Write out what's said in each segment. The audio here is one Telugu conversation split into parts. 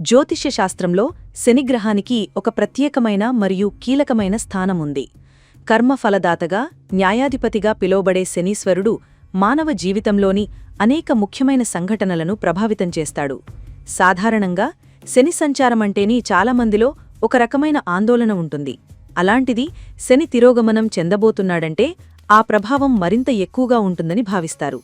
జ్యోతిష్యశాస్త్రంలో శనిగ్రహానికి ఒక ప్రత్యేకమైన మరియు కీలకమైన స్థానముంది. కర్మఫలదాతగా న్యాయాధిపతిగా పిలువబడే శనీశ్వరుడు మానవ జీవితంలోని అనేక ముఖ్యమైన సంఘటనలను ప్రభావితం చేస్తాడు. సాధారణంగా శని సంచారమంటేనే చాలామందిలో ఒక రకమైన ఆందోళన ఉంటుంది. అలాంటిది శని తిరోగమనం చెందబోతున్నాడంటే ఆ ప్రభావం మరింత ఎక్కువగా ఉంటుందని భావిస్తారు.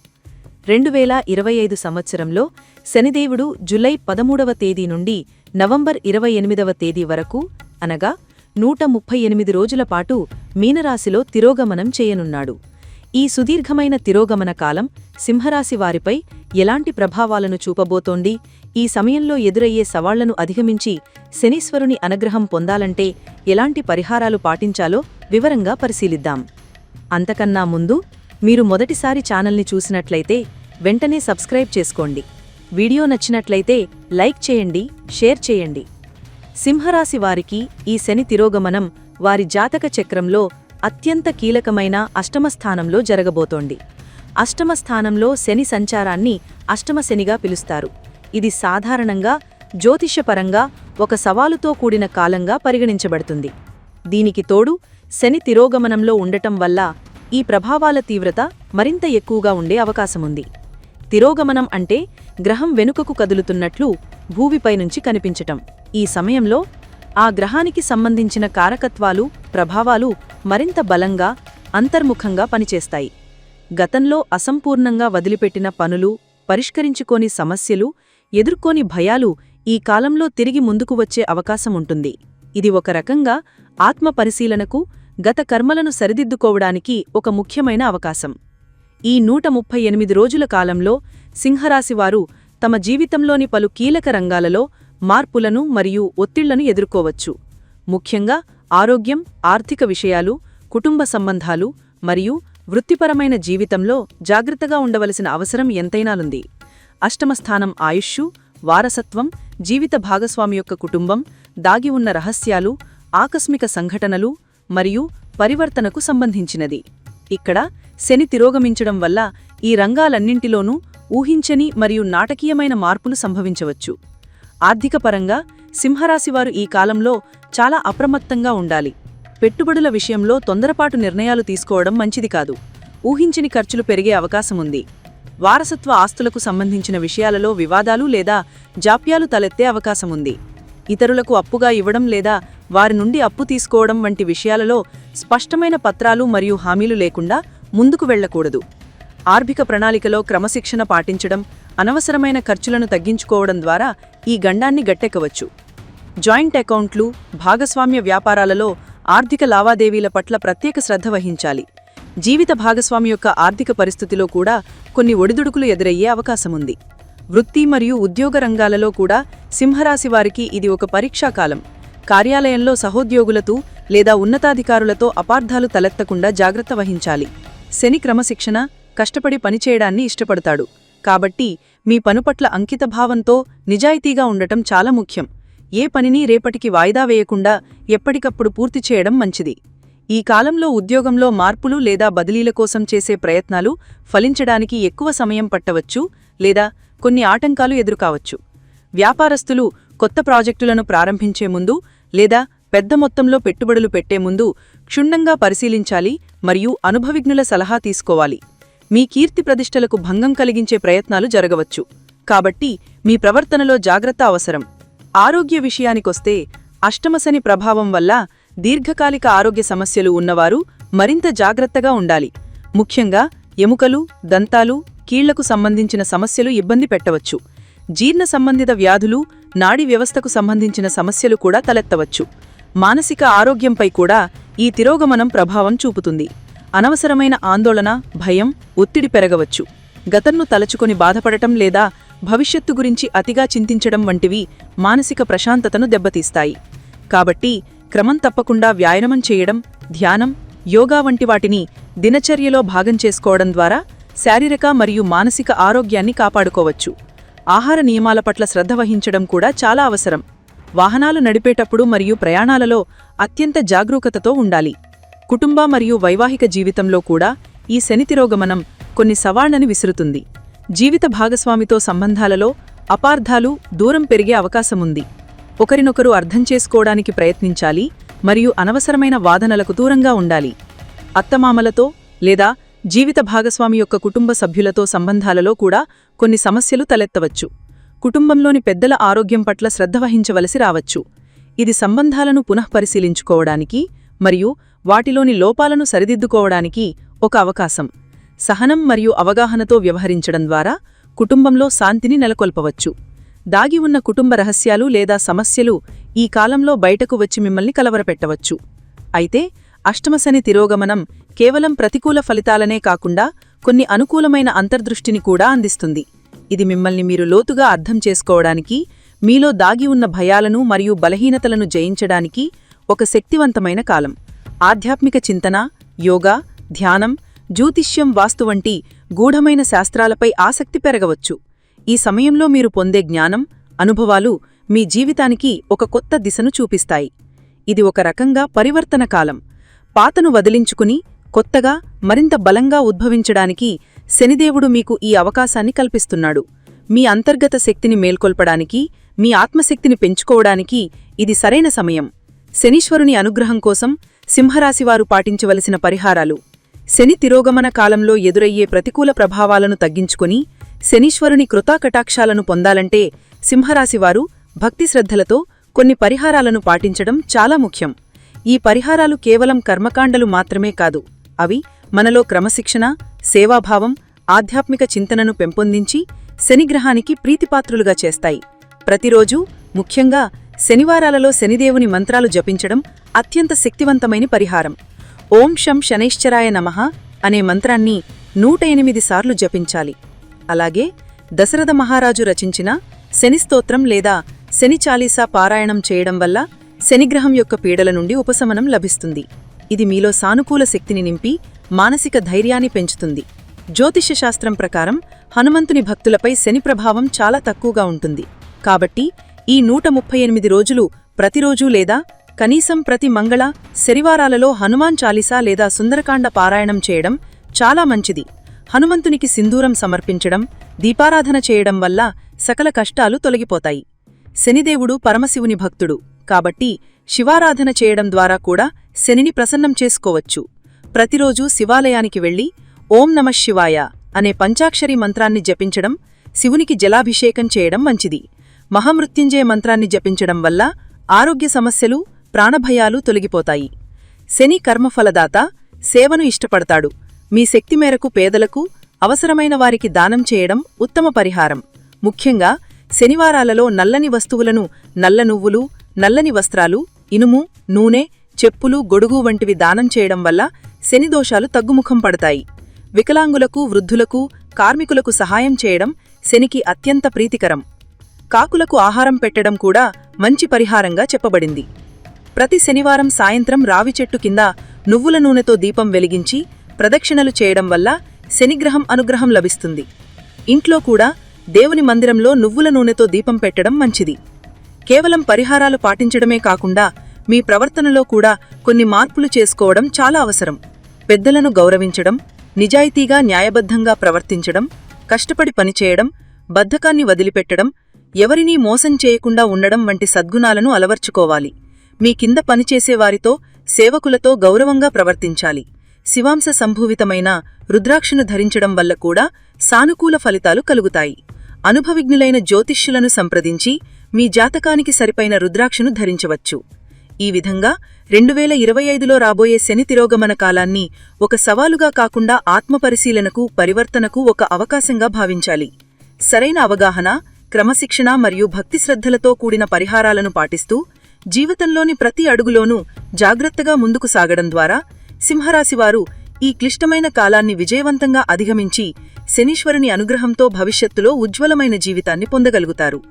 రెండు వేల ఇరవై ఐదు సంవత్సరంలో శనిదేవుడు జులై పదమూడవ తేదీ నుండి నవంబర్ ఇరవై ఎనిమిదవ తేదీ వరకు అనగా నూట ముప్పై ఎనిమిది రోజుల పాటు మీనరాశిలో తిరోగమనం చేయనున్నాడు. ఈ సుదీర్ఘమైన తిరోగమన కాలం సింహరాశి వారిపై ఎలాంటి ప్రభావాలను చూపబోతోంది? ఈ సమయంలో ఎదురయ్యే సవాళ్ళను అధిగమించి శనీశ్వరుని అనుగ్రహం పొందాలంటే ఎలాంటి పరిహారాలు పాటించాలో వివరంగా పరిశీలిద్దాం. అంతకన్నా ముందు మీరు మొదటిసారి ఛానల్ని చూసినట్లయితే వెంటనే సబ్స్క్రైబ్ చేసుకోండి. వీడియో నచ్చినట్లయితే లైక్ చేయండి షేర్ చేయండి. సింహరాశి వారికి ఈ శని తిరోగమనం వారి జాతక చక్రంలో అత్యంత కీలకమైన అష్టమ స్థానంలో జరగబోతోంది. అష్టమ స్థానంలో శని సంచారాన్ని అష్టమ శనిగా పిలుస్తారు. ఇది సాధారణంగా జ్యోతిష్యపరంగా ఒక సవాలుతో కూడిన కాలంగా పరిగణించబడుతుంది. దీనికి తోడు శని తిరోగమనంలో ఉండటం వల్ల ఈ ప్రభావాల తీవ్రత మరింత ఎక్కువగా ఉండే అవకాశముంది. తిరోగమనం అంటే గ్రహం వెనుకకు కదులుతున్నట్లు భూమిపై నుంచి కనిపించటం. ఈ సమయంలో ఆ గ్రహానికి సంబంధించిన కారకత్వాలు ప్రభావాలు మరింత బలంగా అంతర్ముఖంగా పనిచేస్తాయి. గతంలో అసంపూర్ణంగా వదిలిపెట్టిన పనులు పరిష్కరించుకోని సమస్యలు ఎదుర్కోని భయాలు ఈ కాలంలో తిరిగి ముందుకు వచ్చే అవకాశముంటుంది. ఇది ఒక రకంగా ఆత్మ పరిశీలనకు గత కర్మలను సరిదిద్దుకోవడానికి ఒక ముఖ్యమైన అవకాశం. ఈ నూట ముప్పై ఎనిమిది రోజుల కాలంలో సింహరాశివారు తమ జీవితంలోని పలు కీలక రంగాలలో మార్పులను మరియు ఒత్తిళ్ళను ఎదుర్కోవచ్చు. ముఖ్యంగా ఆరోగ్యం ఆర్థిక విషయాలు కుటుంబ సంబంధాలు మరియు వృత్తిపరమైన జీవితంలో జాగ్రత్తగా ఉండవలసిన అవసరం ఎంతైనాలుంది. అష్టమస్థానం ఆయుష్షు వారసత్వం జీవిత భాగస్వామి యొక్క కుటుంబం దాగి ఉన్న రహస్యాలు ఆకస్మిక సంఘటనలు మరియు పరివర్తనకు సంబంధించినది. ఇక్కడ శని తిరోగమించడం వల్ల ఈ రంగాలన్నింటిలోనూ ఊహించని మరియు నాటకీయమైన మార్పులు సంభవించవచ్చు. ఆర్థికపరంగా సింహరాశివారు ఈ కాలంలో చాలా అప్రమత్తంగా ఉండాలి. పెట్టుబడుల విషయంలో తొందరపాటు నిర్ణయాలు తీసుకోవడం మంచిది కాదు. ఊహించని ఖర్చులు పెరిగే అవకాశముంది వారసత్వ ఆస్తులకు సంబంధించిన విషయాలలో వివాదాలు లేదా జాప్యాలు తలెత్తే అవకాశముంది ఇతరులకు అప్పుగా ఇవ్వడం లేదా వారి నుండి అప్పు తీసుకోవడం వంటి విషయాలలో స్పష్టమైన పత్రాలు మరియు హామీలు లేకుండా ముందుకు వెళ్ళకూడదు ఆర్థిక ప్రణాళికలో క్రమశిక్షణ పాటించడం అనవసరమైన ఖర్చులను తగ్గించుకోవడం ద్వారా ఈ గండాన్ని గట్టెక్కవచ్చు. జాయింట్ అకౌంట్లు భాగస్వామ్య వ్యాపారాలలో ఆర్థిక లావాదేవీల పట్ల ప్రత్యేక శ్రద్ధ వహించాలి. జీవిత భాగస్వామి యొక్క ఆర్థిక పరిస్థితిలో కూడా కొన్ని ఒడిదుడుకులు ఎదురయ్యే అవకాశముంది. వృత్తి మరియు ఉద్యోగ రంగాలలో కూడా సింహరాశి వారికి ఇది ఒక పరీక్షాకాలం కార్యాలయంలో సహోద్యోగులతో లేదా ఉన్నతాధికారులతో అపార్థాలు తలెత్తకుండా జాగ్రత్త వహించాలి. శని క్రమశిక్షణ కష్టపడి పనిచేయడాన్ని ఇష్టపడతాడు. కాబట్టి మీ పనుపట్ల అంకితభావంతో నిజాయితీగా ఉండటం చాలా ముఖ్యం. ఏ పనిని రేపటికి వాయిదా వేయకుండా ఎప్పటికప్పుడు పూర్తి చేయడం మంచిది. ఈ కాలంలో ఉద్యోగంలో మార్పులు లేదా బదిలీల కోసం చేసే ప్రయత్నాలు ఫలించడానికి ఎక్కువ సమయం పట్టవచ్చు లేదా కొన్ని ఆటంకాలు ఎదురుకావచ్చు. వ్యాపారస్తులు కొత్త ప్రాజెక్టులను ప్రారంభించే ముందు లేదా పెద్ద మొత్తంలో పెట్టుబడులు పెట్టే ముందు క్షుణ్ణంగా పరిశీలించాలి మరియు అనుభవిజ్ఞుల సలహా తీసుకోవాలి. మీ కీర్తి ప్రతిష్టలకు భంగం కలిగించే ప్రయత్నాలు జరగవచ్చు. కాబట్టి మీ ప్రవర్తనలో జాగ్రత్త అవసరం. ఆరోగ్య విషయానికొస్తే అష్టమశని ప్రభావం వల్ల దీర్ఘకాలిక ఆరోగ్య సమస్యలు ఉన్నవారు మరింత జాగ్రత్తగా ఉండాలి. ముఖ్యంగా ఎముకలు దంతాలు కీళ్ళకు సంబంధించిన సమస్యలు ఇబ్బంది పెట్టవచ్చు. జీర్ణ సంబంధిత వ్యాధులు నాడీ వ్యవస్థకు సంబంధించిన సమస్యలు కూడా తలెత్తవచ్చు. మానసిక ఆరోగ్యంపై కూడా ఈ తిరోగమనం ప్రభావం చూపుతుంది. అనవసరమైన ఆందోళన భయం ఒత్తిడి పెరగవచ్చు. గతంను తలచుకొని బాధపడటం లేదా భవిష్యత్తు గురించి అతిగా చింతించడం వంటివి మానసిక ప్రశాంతతను దెబ్బతీస్తాయి. కాబట్టి క్రమం తప్పకుండా వ్యాయామం చేయడం ధ్యానం యోగా వంటి వాటిని దినచర్యలో భాగం చేసుకోవడం ద్వారా శారీరక మరియు మానసిక ఆరోగ్యాన్ని కాపాడుకోవచ్చు. ఆహార నియమాల పట్ల శ్రద్ధ వహించడం కూడా చాలా అవసరం. వాహనాలు నడిపేటప్పుడు మరియు ప్రయాణాలలో అత్యంత జాగరూకతతో ఉండాలి. కుటుంబ మరియు వైవాహిక జీవితంలో కూడా ఈ శనితిరోగమనం కొన్ని సవాళ్ళని విసురుతుంది. జీవిత భాగస్వామితో సంబంధాలలో అపార్థాలు దూరం పెరిగే అవకాశముంది ఒకరినొకరు అర్థం చేసుకోవడానికి ప్రయత్నించాలి మరియు అనవసరమైన వాదనలకు దూరంగా ఉండాలి. అత్తమామలతో లేదా జీవిత భాగస్వామి యొక్క కుటుంబ సభ్యులతో సంబంధాలలో కూడా కొన్ని సమస్యలు తలెత్తవచ్చు. కుటుంబంలోని పెద్దల ఆరోగ్యం పట్ల శ్రద్ధ వహించవలసి రావచ్చు. ఇది సంబంధాలను పునఃపరిశీలించుకోవడానికి మరియు వాటిలోని లోపాలను సరిదిద్దుకోవడానికి ఒక అవకాశం. సహనం మరియు అవగాహనతో వ్యవహరించడం ద్వారా కుటుంబంలో శాంతిని నెలకొల్పవచ్చు. దాగి ఉన్న కుటుంబ రహస్యాలు లేదా సమస్యలు ఈ కాలంలో బయటకు వచ్చి మిమ్మల్ని కలవరపెట్టవచ్చు. అయితే అష్టమశని తిరోగమనం కేవలం ప్రతికూల ఫలితాలనే కాకుండా కొన్ని అనుకూలమైన అంతర్దృష్టిని కూడా అందిస్తుంది. ఇది మిమ్మల్ని మీరు లోతుగా అర్థం చేసుకోవడానికి మీలో దాగి ఉన్న భయాలను మరియు బలహీనతలను జయించడానికి ఒక శక్తివంతమైన కాలం. ఆధ్యాత్మిక చింతన యోగా ధ్యానం జ్యోతిష్యం వాస్తు వంటి గూఢమైన శాస్త్రాలపై ఆసక్తి పెరగవచ్చు. ఈ సమయంలో మీరు పొందే జ్ఞానం అనుభవాలు మీ జీవితానికి ఒక కొత్త దిశను చూపిస్తాయి. ఇది ఒక రకంగా పరివర్తన కాలం. పాతను వదిలించుకుని కొత్తగా మరింత బలంగా ఉద్భవించడానికి శనిదేవుడు మీకు ఈ అవకాశాన్ని కల్పిస్తున్నాడు. మీ అంతర్గత శక్తిని మేల్కొల్పడానికి మీ ఆత్మశక్తిని పెంచుకోవడానికి ఇది సరైన సమయం. శనీశ్వరుని అనుగ్రహం కోసం సింహరాశివారు పాటించవలసిన పరిహారాలు. శని తిరోగమన కాలంలో ఎదురయ్యే ప్రతికూల ప్రభావాలను తగ్గించుకుని శనీశ్వరుని కృతాకటాక్షాలను పొందాలంటే సింహరాశివారు భక్తి శ్రద్ధలతో కొన్ని పరిహారాలను పాటించడం చాలా ముఖ్యం. ఈ పరిహారాలు కేవలం కర్మకాండలు మాత్రమే కాదు. అవి మనలో క్రమశిక్షణ సేవాభావం ఆధ్యాత్మిక చింతనను పెంపొందించి శనిగ్రహానికి ప్రీతిపాత్రులుగా చేస్తాయి. ప్రతిరోజూ ముఖ్యంగా శనివారాలలో శనిదేవుని మంత్రాలు జపించడం అత్యంత శక్తివంతమైన పరిహారం. ఓం శం శనైశ్చరాయ నమః అనే మంత్రాన్ని నూట ఎనిమిది సార్లు జపించాలి. అలాగే దశరథ మహారాజు రచించిన శనిస్తోత్రం లేదా శని చాలీసా పారాయణం చేయడం వల్ల శనిగ్రహం యొక్క పీడల నుండి ఉపశమనం లభిస్తుంది. ఇది మీలో సానుకూల శక్తిని నింపి మానసిక ధైర్యాన్ని పెంచుతుంది. జ్యోతిష్య శాస్త్రం ప్రకారం హనుమంతుని భక్తులపై శని ప్రభావం చాలా తక్కువగా ఉంటుంది. కాబట్టి ఈ నూట ముప్పై ఎనిమిది రోజులు ప్రతిరోజూ లేదా కనీసం ప్రతి మంగళ శనివారాలలో హనుమాన్ చాలీసా లేదా సుందరకాండ పారాయణం చేయడం చాలా మంచిది. హనుమంతునికి సింధూరం సమర్పించడం దీపారాధన చేయడం వల్ల సకల కష్టాలు తొలగిపోతాయి. శనిదేవుడు పరమశివుని భక్తుడు. కాబట్టి శివారాధన చేయడం ద్వారా కూడా శనిని ప్రసన్నం చేసుకోవచ్చు. ప్రతిరోజూ శివాలయానికి వెళ్ళి ఓం నమ శివాయ అనే పంచాక్షరి మంత్రాన్ని జపించడం శివునికి జలాభిషేకం చేయడం మంచిది. మహామృత్యుంజయ మంత్రాన్ని జపించడం వల్ల ఆరోగ్య సమస్యలు ప్రాణభయాలు తొలగిపోతాయి. శని కర్మఫలదాత సేవను ఇష్టపడతాడు. మీ శక్తి మేరకు పేదలకు అవసరమైన వారికి దానం చేయడం ఉత్తమ పరిహారం. ముఖ్యంగా శనివారాలలో నల్లని వస్తువులను నల్ల నువ్వులు నల్లని వస్త్రాలు ఇనుము నూనె చెప్పులు గొడుగు వంటివి దానం చేయడం వల్ల శనిదోషాలు తగ్గుముఖం పడతాయి. వికలాంగులకు వృద్ధులకు కార్మికులకు సహాయం చేయడం శనికి అత్యంత ప్రీతికరం. కాకులకు ఆహారం పెట్టడం కూడా మంచి పరిహారంగా చెప్పబడింది. ప్రతి శనివారం సాయంత్రం రావి చెట్టు కింద నువ్వుల నూనెతో దీపం వెలిగించి ప్రదక్షిణలు చేయడం వల్ల శనిగ్రహం అనుగ్రహం లభిస్తుంది. ఇంట్లో కూడా దేవుని మందిరంలో నువ్వుల నూనెతో దీపం పెట్టడం మంచిది. కేవలం పరిహారాలు పాటించడమే కాకుండా మీ ప్రవర్తనలో కూడా కొన్ని మార్పులు చేసుకోవడం చాలా అవసరం. పెద్దలను గౌరవించడం నిజాయితీగా న్యాయబద్ధంగా ప్రవర్తించడం కష్టపడి పనిచేయడం బద్ధకాన్ని వదిలిపెట్టడం ఎవరినీ మోసం చేయకుండా ఉండడం వంటి సద్గుణాలను అలవర్చుకోవాలి. మీ కింద పనిచేసేవారితో సేవకులతో గౌరవంగా ప్రవర్తించాలి. శివాంశ సంభూవితమైన రుద్రాక్షను ధరించడం వల్ల కూడా సానుకూల ఫలితాలు కలుగుతాయి. అనుభవిజ్ఞులైన జ్యోతిష్యులను సంప్రదించి మీ జాతకానికి సరిపైన రుద్రాక్షను ధరించవచ్చు. ఈ విధంగా రెండువేల ఇరవై ఐదులో రాబోయే శని తిరోగమన కాలాన్ని ఒక సవాలుగా కాకుండా ఆత్మపరిశీలనకు పరివర్తనకు ఒక అవకాశంగా భావించాలి. సరైన అవగాహన క్రమశిక్షణ మరియు భక్తి శ్రద్ధలతో కూడిన పరిహారాలను పాటిస్తూ జీవితంలోని ప్రతి అడుగులోనూ జాగ్రత్తగా ముందుకు సాగడం ద్వారా సింహరాశివారు ఈ క్లిష్టమైన కాలాన్ని విజయవంతంగా అధిగమించి శనీశ్వరుని అనుగ్రహంతో భవిష్యత్తులో ఉజ్వలమైన జీవితాన్ని పొందగలుగుతారు.